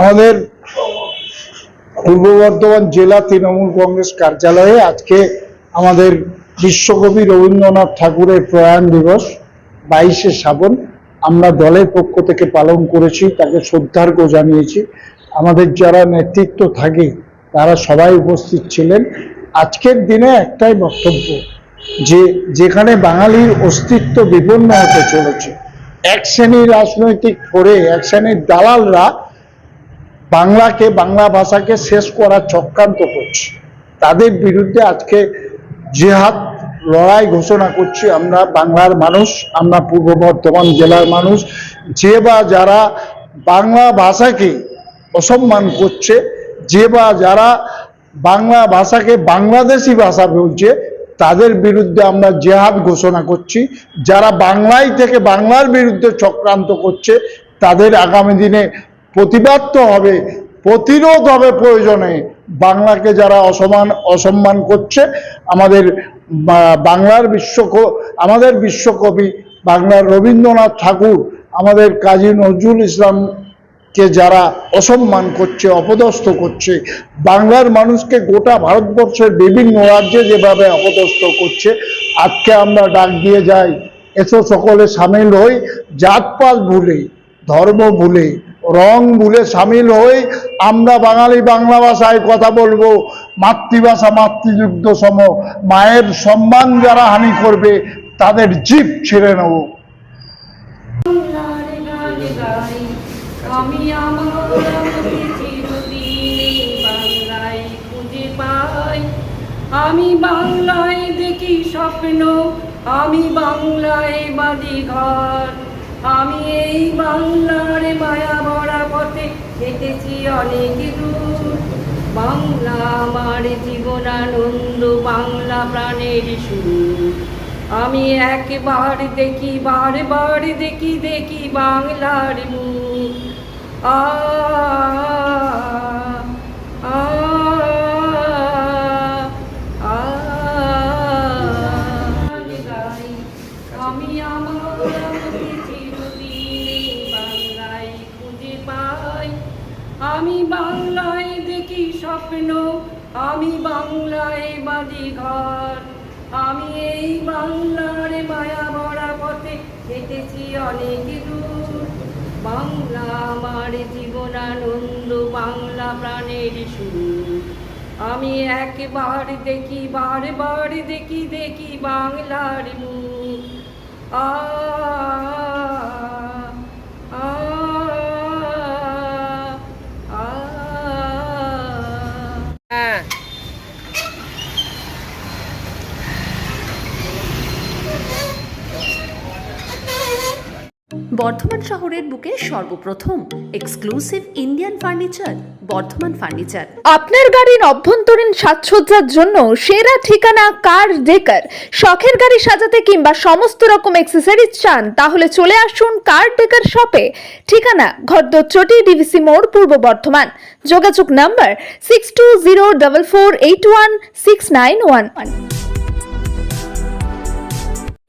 আমাদের পূর্ব বর্ধমান জেলা তৃণমূল কংগ্রেস কার্যালয়ে আজকে আমাদের বিশ্বকবি রবীন্দ্রনাথ ঠাকুরের প্রয়াণ দিবস, বাইশে শ্রাবণ। আমরা দলের পক্ষ থেকে পালন করেছি, তাকে শ্রদ্ধার্ঘ জানিয়েছি। আমাদের যারা নেতৃত্ব থাকে, তারা সবাই উপস্থিত ছিলেন। আজকের দিনে একটাই বক্তব্য, যে যেখানে বাঙালির অস্তিত্ব বিপন্ন হতে চলেছে, এক শ্রেণির রাজনৈতিক ফোরে, এক শ্রেণির দালালরা বাংলাকে, বাংলা ভাষাকে শেষ করার চক্রান্ত করছে। তাদের বিরুদ্ধে আজকে জেহাদ লড়াই ঘোষণা করছি আমরা বাংলার মানুষ, আমরা পূর্ব বর্ধমান জেলার মানুষ। যে বা যারা বাংলা ভাষাকে অসম্মান করছে, যে বা যারা বাংলা ভাষাকে বাংলাদেশি ভাষা বলছে, তাদের বিরুদ্ধে আমরা জেহাদ ঘোষণা করছি। যারা বাংলায় থেকে বাংলার বিরুদ্ধে চক্রান্ত করছে, তাদের আগামী দিনে প্রতিবাদ তো হবে, প্রতিরোধ হবে প্রয়োজনে। বাংলাকে যারা অসমান, অসম্মান করছে, আমাদের বাংলার বিশ্ব আমাদের বিশ্বকবি বাংলার রবীন্দ্রনাথ ঠাকুর, আমাদের কাজী নজরুল ইসলামকে যারা অসম্মান করছে, অপদস্থ করছে, বাংলার মানুষকে গোটা ভারতবর্ষের বিভিন্ন রাজ্যে যেভাবে অপদস্থ করছে, আজকে আমরা ডাক দিয়ে যাই। এসো সকলে সামিল হই, জাতপাত ভুলে, ধর্ম ভুলে রং ভুলে সামিল হই, আমরা বাঙালি বাংলা ভাষায় কথা বলব। মাতৃভাষা, মাতৃযুদ্ধ সম, মায়ের সম্মান যারা হানি করবে, তাদের জীব ছিঁড়ে নেব। আমি আমি বাংলায় দেখি স্বপ্ন, আমি বাংলায় বাদি ঘর। আমি এই বাংলার মায়া ভরা পথে হেঁটেছি অনেক দূর। বাংলা আমার জীবনানন্দ, বাংলা প্রাণের সুর। আমি একবার দেখি, বারবার দেখি দেখি বাংলার মুখ। আ আমি আমার আমি বাংলায় দেখি স্বপ্ন, আমি বাংলায় বাদি ঘর। আমি এই বাংলার মায়া ভরা পথে হেঁটেছি অনেক দূর। বাংলা আমার জীবনানন্দ বাংলা প্রাণের সুর। আমি একবার দেখি, বারবার দেখি দেখি বাংলার মুখ। আ আ আ হ্যাঁ বর্ধমান শহরের বুকে সর্বপ্রথম exclusive Indian furniture Bardhaman furniture আপনার গাড়ির অভ্যন্তরীণ সাজসজ্জার জন্য সেরা ঠিকানা কার ডেকার? শখের গাড়ি সাজাতে কিংবা সমস্ত রকম অ্যাক্সেসরিজ চান, তাহলে চলে আসুন কার ডেকার শপে। ঠিকানা, ঘরদোচটি, ডিভিসি মোড়, পূর্ব বর্ধমান। যোগাযোগ number six two zero double four eight one six nine one one